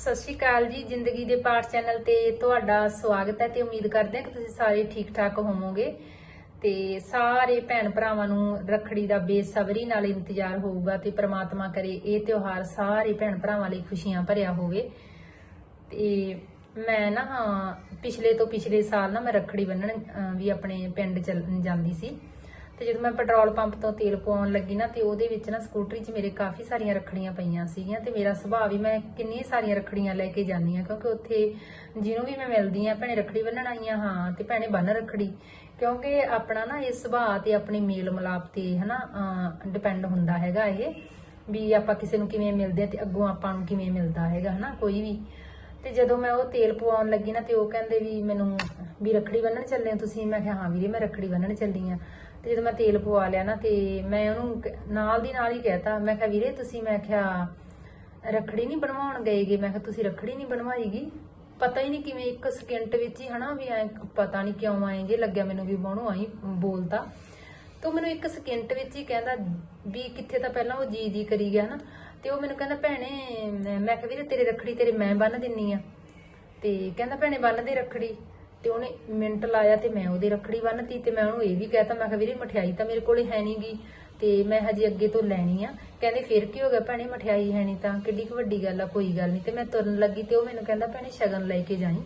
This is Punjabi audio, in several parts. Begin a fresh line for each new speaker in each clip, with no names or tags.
ਸਤਿ ਸ਼੍ਰੀ ਅਕਾਲ ਜੀ ਜ਼ਿੰਦਗੀ ਦੇ ਪਾਠ ਚੈਨਲ ਤੇ ਤੁਹਾਡਾ ਸਵਾਗਤ ਹੈ ਤੇ ਉਮੀਦ ਕਰਦੇ ਹਾਂ ਕਿ ਤੁਸੀਂ ਸਾਰੇ ਠੀਕ ਠਾਕ ਹੋਵੋਗੇ ਤੇ ਸਾਰੇ ਭੈਣ ਭਰਾਵਾਂ ਨੂੰ ਰੱਖੜੀ ਦਾ ਬੇਸਬਰੀ ਨਾਲ ਇੰਤਜ਼ਾਰ ਹੋਊਗਾ ਤੇ ਪ੍ਰਮਾਤਮਾ ਕਰੇ ਇਹ ਤਿਉਹਾਰ ਸਾਰੇ ਭੈਣ ਭਰਾਵਾਂ ਲਈ ਖੁਸ਼ੀਆਂ ਭਰਿਆ ਹੋਵੇ। ਤੇ ਮੈਂ ਨਾ ਹਾਂ, ਪਿਛਲੇ ਤੋਂ ਪਿਛਲੇ ਸਾਲ ਨਾ ਮੈਂ ਰੱਖੜੀ ਬੰਨਣ ਵੀ ਆਪਣੇ ਪਿੰਡ ਚੱਲ ਜਾਂਦੀ ਸੀ। ਤੇ ਜਦੋਂ ਮੈਂ ਪੈਟਰੋਲ ਪੰਪ ਤੋਂ ਤੇਲ ਪਵਾਉਣ ਲੱਗੀ ਨਾ, ਤੇ ਉਹਦੇ ਵਿੱਚ ਨਾ ਸਕੂਟਰੀ 'ਚ ਮੇਰੇ ਕਾਫੀ ਸਾਰੀਆਂ ਰੱਖੜੀਆਂ ਪਈਆਂ ਸੀਗੀਆਂ ਤੇ ਮੇਰਾ ਸੁਭਾਅ ਵੀ ਮੈਂ ਕਿੰਨੀਆਂ ਸਾਰੀਆਂ ਰੱਖੜੀਆਂ ਲੈ ਕੇ ਜਾਂਦੀ ਆ ਕਿਉਂਕਿ ਉੱਥੇ ਜਿਹਨੂੰ ਵੀ ਮੈਂ ਮਿਲਦੀ ਆ ਭੈਣੇ ਰੱਖੜੀ ਬੰਨਣ ਆਈਆਂ ਹਾਂ ਤੇ ਭੈਣੇ ਬੰਨ ਰੱਖੜੀ, ਕਿਉਂਕਿ ਆਪਣਾ ਨਾ ਇਹ ਸੁਭਾਅ ਤੇ ਆਪਣੀ ਮੇਲ ਮਲਾਪ ਤੇ ਹਨਾ ਡਿਪੈਂਡ ਹੁੰਦਾ ਹੈਗਾ ਇਹ, ਵੀ ਆਪਾਂ ਕਿਸੇ ਨੂੰ ਕਿਵੇਂ ਮਿਲਦੇ ਆ ਤੇ ਅੱਗੋਂ ਆਪਾਂ ਨੂੰ ਕਿਵੇਂ ਮਿਲਦਾ ਹੈਗਾ ਹਨਾ, ਕੋਈ ਵੀ। ਤੇ ਜਦੋਂ ਮੈਂ ਉਹ ਤੇਲ ਪਵਾਉਣ ਲੱਗੀ ਨਾ ਤੇ ਉਹ ਕਹਿੰਦੇ ਵੀ ਮੈਨੂੰ ਵੀ ਰੱਖੜੀ ਬੰਨਣ ਚੱਲੇ ਹੋ ਤੁਸੀਂ, ਮੈਂ ਕਿਹਾ ਹਾਂ ਵੀਰੇ, ਮੈਂ ਰੱਖੜੀ ਬੰਨਣ ਚੱਲੀ ਆ ਤੇ ਜਦੋਂ ਮੈਂ ਤੇਲ ਪਵਾ ਲਿਆ ਨਾ ਤੇ ਮੈਂ ਉਹਨੂੰ ਕ- ਨਾਲ ਦੀ ਨਾਲ ਹੀ ਕਹਿਤਾ, ਮੈਂ ਕਿਹਾ ਵੀਰੇ ਤੁਸੀਂ, ਮੈਂ ਕਿਹਾ ਰੱਖੜੀ ਨਹੀਂ ਬਣਵਾਉਣ ਗਏਗੇ, ਮੈਂ ਕਿਹਾ ਤੁਸੀਂ ਰੱਖੜੀ ਨਹੀਂ ਬਣਵਾਈਗੀ। ਪਤਾ ਹੀ ਨਹੀਂ ਕਿਵੇਂ ਇੱਕ ਸਕਿੰਟ ਵਿੱਚ ਹੀ ਹਨਾ ਵੀ ਐ ਪਤਾ ਨਹੀਂ ਕਿਉਂ ਆਏ ਜੇ ਲੱਗਿਆ ਮੈਨੂੰ ਵੀ ਬਾਹਣੋਂ ਆਈ ਬੋਲਤਾ। ਤੋ ਮੈਨੂੰ ਇੱਕ ਸਕਿੰਟ ਵਿੱਚ ਹੀ ਕਹਿੰਦਾ ਵੀ ਕਿੱਥੇ ਤਾਂ ਪਹਿਲਾਂ ਉਹ ਜੀ ਜੀ ਕਰੀ ਗਿਆ ਨਾ। ਤੇ ਉਹ ਮੈਨੂੰ ਕਹਿੰਦਾ, ਭੈਣੇ, ਮੈਂ- ਕਿਹਾ ਵੀਰੇ ਤੇਰੇ ਰੱਖੜੀ ਤੇਰੇ ਮੈਂ ਬੰਨ ਦਿੰਨੀ ਆ। ਤੇ ਕਹਿੰਦਾ, ਭੈਣੇ ਬੰਨ ਦੇ ਰੱਖੜੀ। ਤੇ ਉਹਨੇ ਮਿੰਟ ਲਾਇਆ ਤੇ ਮੈਂ ਉਹਦੀ ਰੱਖੜੀ ਬੰਨਤੀ ਤੇ ਮੈਂ ਉਹਨੂੰ ਇਹ ਵੀ ਕਹਿਤਾ, ਮੈਂ ਕਿਹਾ, ਵੀਰੇ, ਮਠਿਆਈ ਤਾਂ ਮੇਰੇ ਕੋਲੇ ਹੈ ਨਹੀਂਗੀ ਤੇ ਮੈਂ ਹਜੇ ਅੱਗੇ ਤੋਂ ਲੈਣੀ ਆ। ਕਹਿੰਦੇ, ਫਿਰ ਕੀ ਹੋ ਗਿਆ ਭੈਣੇ, ਮਠਿਆਈ ਹੈ ਨਹੀਂ ਤਾਂ, ਕਿੱਡੀ ਕੁ ਵੱਡੀ ਗੱਲ ਆ, ਕੋਈ ਗੱਲ ਨਹੀਂ ਤੇ ਮੈਂ ਤੁਰਨ ਲੱਗੀ ਤੇ ਉਹ ਮੈਨੂੰ ਕਹਿੰਦਾ, ਭੈਣੇ, ਸ਼ਗਨ ਲੈ ਕੇ ਜਾਈ।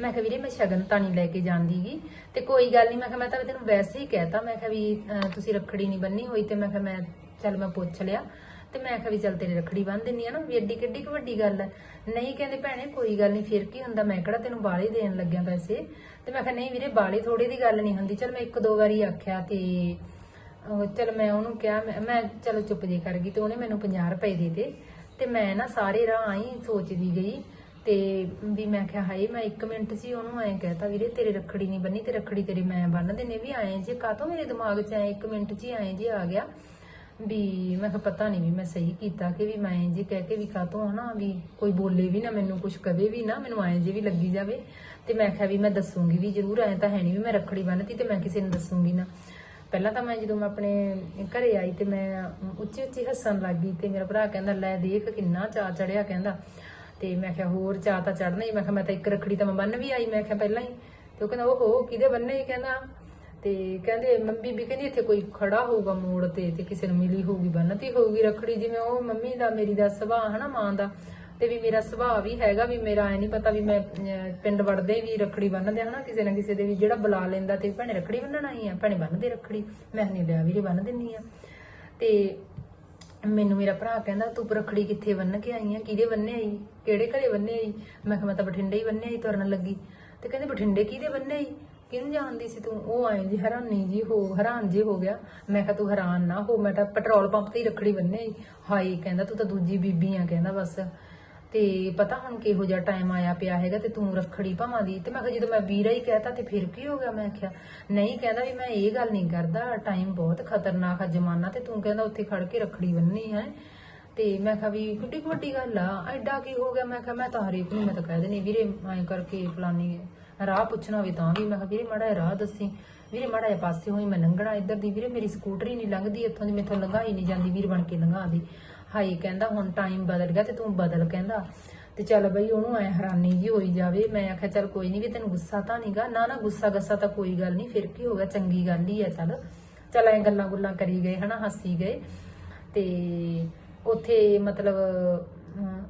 ਮੈਂ ਕਿਹਾ, ਵੀਰੇ, ਮੈਂ ਸ਼ਗਨ ਤਾਂ ਨਹੀਂ ਲੈ ਕੇ ਜਾਂਦੀਗੀ ਤੇ ਕੋਈ ਗੱਲ ਨਹੀਂ ਮੈਂ ਕਿਹਾ, ਮੈਂ ਤਾਂ ਤੈਨੂੰ ਵੈਸੇ ਹੀ ਕਹਿਤਾ, ਮੈਂ ਕਿਹਾ ਵੀ ਤੁਸੀਂ ਰੱਖੜੀ ਨਹੀਂ ਬੰਨੀ ਹੋਈ ਤੇ ਮੈਂ ਕਿਹਾ, ਮੈਂ, ਚੱਲ ਮੈਂ ਪੁੱਛ ਲਿਆ। ਤੇ ਮੈਂ ਕਿਹਾ ਵੀ ਚੱਲ ਤੇਰੇ ਰੱਖੜੀ ਬੰਨ ਦਿੰਨੀ ਆ ਨਾ, ਵੀ ਐਡੀ ਕਿੱਡੀ ਕੁ ਵੱਡੀ ਗੱਲ ਹੈ ਨਹੀਂ ਕਹਿੰਦੇ ਭੈਣੇ, ਕੋਈ ਗੱਲ ਨਹੀਂ ਫਿਰ ਕੀ ਹੁੰਦਾ? ਮੈਂ ਕਿਹੜਾ ਤੈਨੂੰ ਬਾਲੇ ਦੇਣ ਲੱਗਿਆ ਪੈਸੇ? ਤੇ ਮੈਂ ਕਿਹਾ, ਨਹੀਂ ਵੀਰੇ ਬਾਲੇ ਥੋੜੇ ਦੀ ਗੱਲ ਨਹੀਂ ਹੁੰਦੀ। ਚਲ ਮੈਂ ਇੱਕ ਦੋ ਵਾਰੀ ਆਖਿਆ ਤੇ ਉਹ ਚਲ ਮੈਂ ਉਹਨੂੰ ਕਿਹਾ, ਮੈਂ- ਮੈਂ ਚਲੋ ਚੁੱਪ ਜੇ ਕਰ ਗਈ ਤੇ ਉਹਨੇ ਮੈਨੂੰ 50 ਰੁਪਏ ਦੇ ਦੇ ਤੇ ਮੈਂ ਨਾ ਸਾਰੇ ਰਾਹ ਆਈ ਸੋਚਦੀ ਗਈ ਤੇ ਵੀ ਮੈਂ ਕਿਹਾ, ਹਾਏ, ਮੈਂ 1 ਮਿੰਟ 'ਚ ਹੀ ਉਹਨੂੰ ਐਂ ਕਹਿਤਾ, ਵੀਰੇ, ਤੇਰੇ ਰੱਖੜੀ ਨਹੀਂ ਬੰਨੀ ਤੇ ਰੱਖੜੀ ਤੇਰੀ ਮੈਂ ਬੰਨ ਦੇਣੇ ਵੀ ਆਏ ਜੇ ਕਾਤੋਂ ਮੇਰੇ ਦਿਮਾਗ 'ਚ ਐ 1 ਮਿੰਟ 'ਚ ਹੀ ਆਏ ਜੇ ਆ ਗਿਆ? ਵੀ ਮੈਂ ਕਿਹਾ ਪਤਾ ਨਹੀਂ ਵੀ ਮੈਂ ਸਹੀ ਕੀਤਾ ਕਿ ਵੀ ਮੈਂ ਜੇ ਕਹਿ ਕੇ ਵੀ ਕਾਤੋਂ ਹਨਾ ਵੀ ਕੋਈ ਬੋਲੇ ਵੀ ਨਾ ਮੈਨੂੰ ਕੁਝ ਕਵੇ ਵੀ ਨਾ, ਮੈਨੂੰ ਐਂ ਜੇ ਵੀ ਲੱਗੀ ਜਾਵੇ। ਤੇ ਮੈਂ ਕਿਹਾ ਵੀ ਮੈਂ ਦੱਸੂਗੀ ਵੀ ਜ਼ਰੂਰ, ਐਂ ਤਾਂ ਹੈ ਨਹੀਂ ਵੀ ਮੈਂ ਰੱਖੜੀ ਬੰਨਤੀ ਤੇ ਮੈਂ ਕਿਸੇ ਨੂੰ ਦੱਸੂਗੀ ਨਾ। ਪਹਿਲਾਂ ਤਾਂ ਮੈਂ ਜਦੋਂ ਮੈਂ ਆਪਣੇ ਘਰੇ ਆਈ ਤੇ ਮੈਂ ਉੱਚੀ ਉੱਚੀ ਹੱਸਣ ਲੱਗੀ ਤੇ ਮੇਰਾ ਭਰਾ ਕਹਿੰਦਾ, ਲੈ ਦੇਖ ਕਿੰਨਾ ਚਾਅ ਚੜਿਆ, ਕਹਿੰਦਾ। ਤੇ ਮੈਂ ਕਿਹਾ, ਹੋਰ ਚਾਅ ਤਾਂ ਚੜਨਾ ਹੀ ਮੈਂ ਕਿਹਾ, ਮੈਂ ਤਾਂ ਇੱਕ ਰੱਖੜੀ ਤਾਂ ਮੈਂ ਬੰਨ ਵੀ ਆਈ, ਮੈਂ ਕਿਹਾ, ਪਹਿਲਾਂ ਹੀ। ਤੇ ਉਹ ਕਹਿੰਦਾ, ਓਹੋ, ਕਿਹਦੇ ਬੰਨੇ? ਹੀ ਕਹਿੰਦਾ ਤੇ ਕਹਿੰਦੇ ਮੰਮੀ ਵੀ ਕਹਿੰਦੀ ਇੱਥੇ ਕੋਈ ਖੜਾ ਹੋਊਗਾ ਮੋੜ ਤੇ ਤੇ ਕਿਸੇ ਨੂੰ ਮਿਲੀ ਹੋਊਗੀ, ਬੰਨਤੀ ਹੋਊਗੀ ਰੱਖੜੀ ਜਿਵੇਂ ਉਹ ਮੰਮੀ ਦਾ, ਮੇਰੀ ਦਾ ਸੁਭਾਅ ਹਨਾ ਮਾਂ ਦਾ ਤੇ ਵੀ ਮੇਰਾ ਸੁਭਾਅ ਵੀ ਹੈਗਾ ਵੀ ਮੇਰਾ ਐ ਨਹੀਂ ਪਤਾ ਵੀ ਮੈਂ ਪਿੰਡ ਵੜਦੇ ਵੀ ਰੱਖੜੀ ਬੰਨਦੇ ਹਨਾ ਕਿਸੇ ਨਾ ਕਿਸੇ ਦੇ ਵੀ ਜਿਹੜਾ ਬੁਲਾ ਲੈਂਦਾ ਤੇ ਭੈਣੇ ਰੱਖੜੀ ਬੰਨਣ ਆਈ ਆ, ਭੈਣੇ ਬੰਨਦੇ ਰੱਖੜੀ, ਮੈਂ ਨਹੀਂ ਲਿਆ ਵੀਰੇ ਬੰਨ ਦਿੰਨੀ ਆ। ਤੇ ਮੈਨੂੰ ਮੇਰਾ ਭਰਾ ਕਹਿੰਦਾ ਤੂੰ ਰੱਖੜੀ ਕਿੱਥੇ ਬੰਨ ਕੇ ਆਈ ਆ, ਕਿਹਦੇ ਬੰਨੇ ਆਈ, ਕਿਹੜੇ ਘਰੇ ਬੰਨੇ ਆਈ? ਮੈਂ ਕਿਹਾ ਮੈਂ ਤਾਂ ਬਠਿੰਡੇ ਹੀ ਬੰਨੇ ਆਈ ਤੁਰਨ ਲੱਗੀ। ਤੇ ਕਹਿੰਦੇ ਬਠਿੰਡੇ ਕਿਹਦੇ ਬੰਨੇ ਆਈ? ਕਿਹਨੂੰ ਜਾਣਦੀ ਸੀ ਤੂੰ? ਉਹ ਆਏ ਜੀ, ਹੈਰਾਨੀ ਜੀ ਹੋ, ਹੈਰਾਨ ਜੀ ਹੋ ਗਿਆ। ਮੈਂ ਕਿਹਾ, ਤੂੰ ਹੈਰਾਨ ਨਾ ਹੋ। ਮੈਂ ਤਾਂ ਪੈਟਰੋਲ ਪੰਪ ਤੇ ਹੀ ਰੱਖੜੀ ਬੰਨੇ ਹਾਈ ਕਹਿੰਦਾ, ਤੂੰ ਤਾਂ ਦੂਜੀ ਬੀਬੀ ਆ, ਕਹਿੰਦਾ ਬਸ। ਤੇ ਪਤਾ ਹੁਣ ਕਿਹੋ ਜਿਹਾ ਟਾਈਮ ਆਇਆ ਪਿਆ ਹੈਗਾ ਤੇ ਤੂੰ ਰੱਖੜੀ ਭਾਵਾਂ ਦੀ? ਤੇ ਮੈਂ ਕਿਹਾ, ਜਦੋਂ ਮੈਂ ਵੀਰਾ ਹੀ ਕਹਿਤਾ ਤੇ ਫਿਰ ਕੀ ਹੋ ਗਿਆ? ਮੈਂ ਕਿਹਾ ਨਹੀਂ, ਕਹਿੰਦਾ, ਵੀ ਮੈਂ ਇਹ ਗੱਲ ਨਹੀਂ ਕਰਦਾ। ਟਾਈਮ ਬਹੁਤ ਖਤਰਨਾਕ ਆ ਜ਼ਮਾਨਾ ਤੇ ਤੂੰ ਕਹਿੰਦਾ ਉੱਥੇ ਖੜ ਕੇ ਰੱਖੜੀ ਬੰਨੀ ਹੈ। ਤੇ ਮੈਂ ਕਿਹਾ ਵੀ ਕਿੱਡੀ ਕੁ ਵੱਡੀ ਗੱਲ ਆ, ਐਡਾ ਕੀ ਹੋ ਗਿਆ? ਮੈਂ ਕਿਹਾ, ਮੈਂ ਤਾਂ ਹਰੇਕ ਨੂੰ ਮੈਂ ਤਾਂ ਕਹਿ ਦਿੰਦੀ, ਵੀਰੇ, ਐਂ ਕਰਕੇ ਫਲਾਨੀ ਰਾਹ ਪੁੱਛਣਾ ਹੋਵੇ ਤਾਂ ਵੀ। ਮੈਂ ਕਿਹਾ, ਵੀਰੇ, ਮਾੜਾ ਜਿਹਾ ਰਾਹ ਦੱਸੀ। ਵੀਰੇ, ਮਾੜਾ ਜਿਹਾ ਪਾਸੇ ਹੋਈ ਮੈਂ ਲੰਘਣਾ ਇੱਧਰ ਦੀ। ਵੀਰੇ, ਮੇਰੀ ਸਕੂਟਰੀ ਨਹੀਂ ਲੰਘਦੀ, ਇੱਥੋਂ ਦੀ ਮੈਥੋਂ ਲੰਘਾਈ ਨਹੀਂ ਜਾਂਦੀ, ਵੀਰ ਬਣ ਕੇ ਲੰਘਾ ਦੀ। ਹਾਈ ਕਹਿੰਦਾ ਹੁਣ ਟਾਈਮ ਬਦਲ ਗਿਆ ਤੇ ਤੂੰ ਬਦਲ, ਕਹਿੰਦਾ। ਤੇ ਚੱਲ ਬਈ, ਉਹਨੂੰ ਐ ਹੈਰਾਨੀ ਜੀ ਹੋਈ ਜਾਵੇ। ਮੈਂ ਆਖਿਆ, ਚੱਲ ਕੋਈ ਨਹੀਂ ਵੀ ਤੈਨੂੰ ਗੁੱਸਾ ਤਾਂ ਨਹੀਂਗਾ ਨਾ ਨਾ ਗੁੱਸਾ ਗੱਸਾ ਤਾਂ ਕੋਈ ਗੱਲ ਨਹੀਂ, ਫਿਰ ਕੀ ਹੋ ਗਿਆ? ਚੰਗੀ ਗੱਲ ਹੀ ਆ, ਚੱਲ। ਚੱਲ ਐ ਗੱਲਾਂ ਗੁੱਲਾਂ ਕਰੀ ਗਏ, ਹਨਾ, ਹੱਸੀ ਗਏ। ਤੇ ਉੱਥੇ ਮਤਲਬ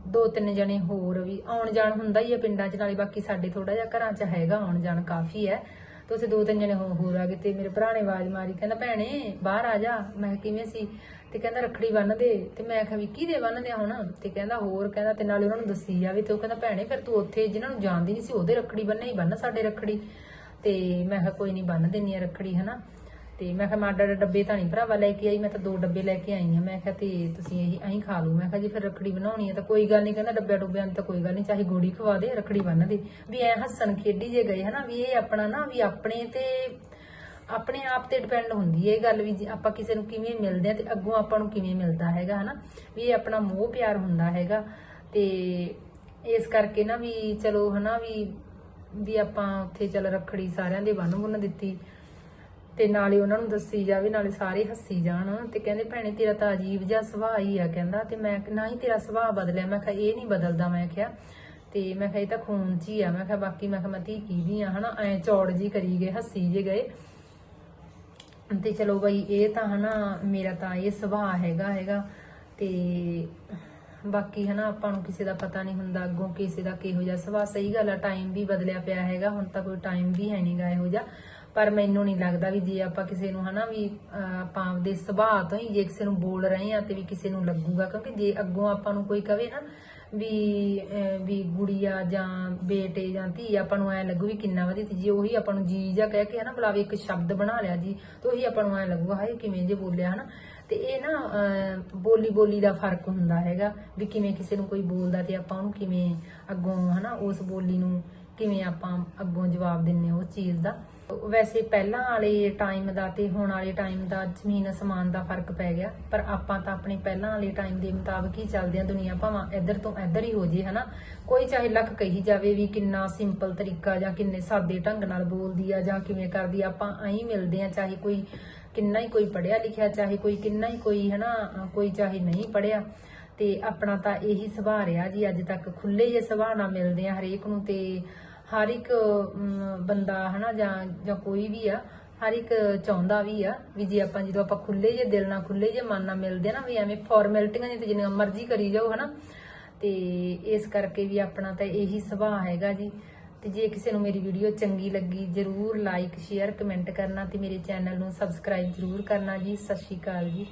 ਦੋ ਤਿੰਨ ਜਣੇ ਹੋਰ ਵੀ ਆਉਣ ਜਾਣ ਹੁੰਦਾ ਹੀ ਆ ਪਿੰਡਾਂ 'ਚ, ਨਾਲੇ ਬਾਕੀ ਸਾਡੇ ਥੋੜਾ ਜਿਹਾ ਘਰਾਂ 'ਚ ਹੈਗਾ ਆਉਣ ਜਾਣ ਕਾਫੀ ਹੈ। ਤੇ ਉੱਥੇ ਦੋ ਤਿੰਨ ਜਣੇ ਹੋ- ਹੋਰ ਆ ਗਏ ਤੇ ਮੇਰੇ ਭਰਾ ਨੇ ਆਵਾਜ਼ ਮਾਰੀ, ਕਹਿੰਦਾ, ਭੈਣੇ, ਬਾਹਰ ਆ ਜਾ। ਮੈਂ ਕਿਹਾ, ਕਿਵੇਂ ਸੀ? ਤੇ ਕਹਿੰਦਾ, ਰੱਖੜੀ ਬੰਨ ਦੇ। ਤੇ ਮੈਂ ਕਿਹਾ ਵੀ ਕਿਹਦੇ ਬੰਨਦੇ ਆ ਹੁਣ? ਤੇ ਕਹਿੰਦਾ, ਹੋਰ, ਕਹਿੰਦਾ, ਤੇ ਨਾਲੇ ਉਹਨਾਂ ਨੂੰ ਦੱਸੀ ਜਾਵੇ। ਤੇ ਉਹ ਕਹਿੰਦਾ, ਭੈਣੇ, ਫਿਰ ਤੂੰ ਉੱਥੇ ਜਿਨ੍ਹਾਂ ਨੂੰ ਜਾਣਦੀ ਨਹੀਂ ਸੀ, ਉਹਦੇ ਰੱਖੜੀ ਬੰਨੇ ਹੀ ਬੰਨ ਸਾਡੇ ਰੱਖੜੀ। ਤੇ ਮੈਂ ਕਿਹਾ, ਕੋਈ ਨਹੀਂ ਬੰਨ ਦਿੰਨੀ ਆ ਰੱਖੜੀ, ਹਨਾ। ਤੇ ਮੈਂ ਕਿਹਾ ਮੈਂ ਅੱਡ ਡੱਬੇ ਤਾਂ ਨਹੀਂ ਭਰਾਵਾ ਲੈ ਕੇ ਆਈ, ਮੈਂ ਤਾਂ ਦੋ ਡੱਬੇ ਲੈ ਕੇ ਆਈ ਆ ਮੈਂ ਕਿਹਾ ਤੇ ਤੁਸੀਂ ਇਹੀ, ਐਂ ਖਾ ਲਓ। ਮੈਂ ਕਿਹਾ ਜੀ ਫਿਰ ਰੱਖੜੀ ਬਣਾਉਣੀ ਹੈ ਤਾਂ ਕੋਈ ਗੱਲ ਨਹੀਂ ਕਹਿੰਦਾ ਡੱਬਿਆਂ ਡੁੱਬਿਆਂ ਨੂੰ ਤਾਂ ਕੋਈ ਗੱਲ ਨਹੀਂ ਚਾਹੇ ਗੋੜੀ ਖਵਾ ਦੇ, ਰੱਖੜੀ ਬੰਨ ਦੇ। ਵੀ ਐ ਹੱਸਣ ਖੇਡੀ ਜੇ ਗਏ ਹਨਾ, ਵੀ ਇਹ ਆਪਣਾ ਨਾ, ਵੀ ਆਪਣੇ ਤੇ, ਆਪਣੇ ਆਪ ਤੇ ਡਿਪੈਂਡ ਹੁੰਦੀ ਹੈ ਇਹ ਗੱਲ ਵੀ। ਜੇ ਆਪਾਂ ਕਿਸੇ ਨੂੰ ਕਿਵੇਂ ਮਿਲਦੇ ਆ ਤੇ ਅੱਗੋਂ ਆਪਾਂ ਨੂੰ ਕਿਵੇਂ ਮਿਲਦਾ ਹੈਗਾ ਹਨਾ, ਵੀ ਇਹ ਆਪਣਾ ਮੋਹ ਪਿਆਰ ਹੁੰਦਾ ਹੈਗਾ। ਤੇ ਇਸ ਕਰਕੇ ਨਾ ਵੀ ਚਲੋ ਹਨਾ, ਵੀ ਵੀ ਆਪਾਂ ਉੱਥੇ ਚੱਲ ਰੱਖੜੀ ਸਾਰਿਆਂ ਦੇ ਬੰਨ ਬੰਨ ਦਿੱਤੀ। ਤੇ ਨਾਲੇ ਉਹਨਾਂ ਨੂੰ ਦੱਸੀ ਜਾਵੇ ਨਾਲੇ ਸਾਰੇ ਹੱਸੀ ਜਾਣ। ਤੇ ਕਹਿੰਦੇ ਭੈਣੇ ਤੇਰਾ ਤਾਂ ਅਜੀਬ ਜਿਹਾ ਸੁਭਾਅ ਹੀ ਆ ਕਹਿੰਦਾ। ਤੇ ਮੈਂ ਨਾ ਹੀ ਤੇਰਾ ਸੁਭਾਅ ਬਦਲਿਆ। ਮੈਂ ਕਿਹਾ ਇਹ ਨਹੀਂ ਬਦਲਦਾ, ਮੈਂ ਕਿਹਾ। ਤੇ ਮੈਂ ਕਿਹਾ ਇਹ ਤਾਂ ਖੂਨ 'ਚ ਹੀ ਆ। ਮੈਂ ਕਿਹਾ ਬਾਕੀ ਮੈਂ ਕਿਹਾ ਮੈਂ ਧੀ ਕੀ ਦੀ ਆ, ਹਨਾ? ਐ ਚੌੜ ਜੀ ਕਰੀ ਗਏ, ਹੱਸੀ ਜੇ ਗਏ। ਤੇ ਚਲੋ ਬਈ, ਇਹ ਤਾਂ ਹਨਾ, ਮੇਰਾ ਤਾਂ ਇਹ ਸੁਭਾਅ ਹੈਗਾ ਹੈਗਾ। ਤੇ ਬਾਕੀ ਹਨਾ, ਆਪਾਂ ਨੂੰ ਕਿਸੇ ਦਾ ਪਤਾ ਨਹੀਂ ਹੁੰਦਾ ਅੱਗੋਂ ਕਿਸੇ ਦਾ ਕਿਹੋ ਜਿਹਾ ਸੁਭਾਅ। ਸਹੀ ਗੱਲ ਆ ਟਾਈਮ ਵੀ ਬਦਲਿਆ ਪਿਆ ਹੈਗਾ। ਹੁਣ ਤਾਂ ਕੋਈ ਟਾਈਮ ਵੀ ਹੈ ਨਹੀਂਗਾ ਇਹੋ ਜਿਹਾ। ਪਰ ਮੈਨੂੰ ਨਹੀਂ ਲੱਗਦਾ ਵੀ ਜੇ ਆਪਾਂ ਕਿਸੇ ਨੂੰ ਹਨਾ ਵੀ ਆਪਾਂ ਆਪਦੇ ਸੁਭਾਅ ਤੋਂ ਹੀ ਜੇ ਕਿਸੇ ਨੂੰ ਬੋਲ ਰਹੇ ਆ ਤੇ ਵੀ ਕਿਸੇ ਨੂੰ ਲੱਗੂਗਾ, ਕਿਉਂਕਿ ਜੇ ਅੱਗੋਂ ਆਪਾਂ ਨੂੰ ਕੋਈ ਕਵੇ ਨਾ ਵੀ ਵੀ ਗੁੜੀਆ ਜਾਂ ਬੇਟੇ ਜਾਂ ਧੀ ਆਪਾਂ ਨੂੰ ਐ ਲੱਗੂ ਵੀ ਕਿੰਨਾ ਵਧੀਆ ਤੇ ਜੇ ਉਹੀ ਆਪਾਂ ਨੂੰ ਜੀ ਜਾਂ ਕਹਿ ਕੇ ਹਨਾ ਬੁਲਾਵੇ, ਇੱਕ ਸ਼ਬਦ ਬਣਾ ਲਿਆ ਜੀ, ਤੇ ਉਹੀ ਆਪਾਂ ਨੂੰ ਐ ਲੱਗੂਗਾ, ਹਾਏ ਕਿਵੇਂ ਜੇ ਬੋਲਿਆ ਹਨਾ। ਤੇ ਇਹ ਨਾ ਬੋਲੀ ਬੋਲੀ ਦਾ ਫ਼ਰਕ ਹੁੰਦਾ ਹੈਗਾ ਵੀ ਕਿਵੇਂ ਕਿਸੇ ਨੂੰ ਕੋਈ ਬੋਲਦਾ ਤੇ ਆਪਾਂ ਉਹਨੂੰ ਕਿਵੇਂ ਅੱਗੋਂ ਹਨਾ ਉਸ ਬੋਲੀ ਨੂੰ ਕਿਵੇਂ ਆਪਾਂ ਅੱਗੋਂ ਜਵਾਬ ਦਿੰਨੇ ਉਸ ਚੀਜ਼ ਦਾ। ਵੈਸੇ ਪਹਿਲਾਂ ਵਾਲੇ ਟਾਈਮ ਦਾ ਤੇ ਹੁਣ ਵਾਲੇ ਟਾਈਮ ਦਾ ਜ਼ਮੀਨ ਅਸਮਾਨ ਦਾ ਫ਼ਰਕ ਪੈ ਗਿਆ, ਪਰ ਆਪਾਂ ਤਾਂ ਆਪਣੇ ਪਹਿਲਾਂ ਵਾਲੇ ਟਾਈਮ ਦੇ ਮੁਤਾਬਕ ਹੀ ਚੱਲਦੇ ਆ ਦੁਨੀਆ, ਭਾਵਾਂ ਇੱਧਰ ਤੋਂ ਇੱਧਰ ਹੀ ਹੋ ਜੇ ਹਨਾ? ਕੋਈ ਚਾਹੇ ਲੱਖ ਕਹੀ ਜਾਵੇ ਵੀ ਕਿੰਨਾ ਸਿੰਪਲ ਤਰੀਕਾ ਜਾਂ ਕਿੰਨੇ ਸਾਦੇ ਢੰਗ ਨਾਲ ਬੋਲਦੀ ਆ ਜਾਂ ਕਿਵੇਂ ਕਰਦੀ ਆ, ਆਪਾਂ ਐਂ ਮਿਲਦੇ ਆ ਚਾਹੇ ਕੋਈ ਕਿੰਨਾ ਹੀ ਕੋਈ ਪੜਿਆ ਲਿਖਿਆ, ਚਾਹੇ ਕੋਈ ਕਿੰਨਾ ਹੀ ਕੋਈ, ਹਨਾ ਅਹ ਕੋਈ ਚਾਹੇ ਨਹੀਂ ਪੜਿਆ ਤੇ ਆਪਣਾ ਤਾਂ ਇਹੀ ਸੁਭਾਅ ਰਿਹਾ ਜੀ, ਅੱਜ ਤੱਕ ਖੁੱਲੇ ਜੇ ਸੁਭਾਅ ਨਾਲ ਮਿਲਦੇ ਆ ਹਰੇਕ ਨੂੰ ਤੇ ਹਰ ਇੱਕ ਅਮ, ਬੰਦਾ ਹਨਾ ਜਾਂ ਜਾਂ ਕੋਈ ਵੀ ਆ ਹਰ ਇੱਕ ਚਾਹੁੰਦਾ ਵੀ ਆ ਵੀ ਜੇ ਆਪਾਂ ਜਦੋਂ ਆਪਾਂ ਖੁੱਲੇ ਜੇ ਦਿਲ ਨਾਲ ਖੁੱਲੇ ਜੇ ਮਨ ਨਾਲ ਮਿਲਦੇ ਨਾ ਵੀ ਐਵੇਂ ਫਾਰਮੈਲਿਟੀਆਂ ਜਿਹੀਆਂ ਤੇ ਜਿੰਨੀਆਂ ਮਰਜ਼ੀ ਕਰੀ ਜਾਓ ਹਨਾ ਤੇ ਇਸ ਕਰਕੇ ਵੀ ਆਪਣਾ ਤਾਂ ਇਹੀ ਸੁਭਾਅ ਹੈਗਾ ਜੀ। ਤੇ ਜੇ ਕਿਸੇ ਨੂੰ ਮੇਰੀ ਵੀਡੀਓ ਚੰਗੀ ਲੱਗੀ ਜਰੂਰ ਲਾਈਕ ਸ਼ੇਅਰ ਕਮੈਂਟ ਕਰਨਾ ਤੇ ਮੇਰੇ ਚੈਨਲ ਨੂੰ ਸਬਸਕ੍ਰਾਈਬ ਜਰੂਰ ਕਰਨਾ ਜੀ। ਸਤਿ ਸ਼੍ਰੀ ਅਕਾਲ ਜੀ।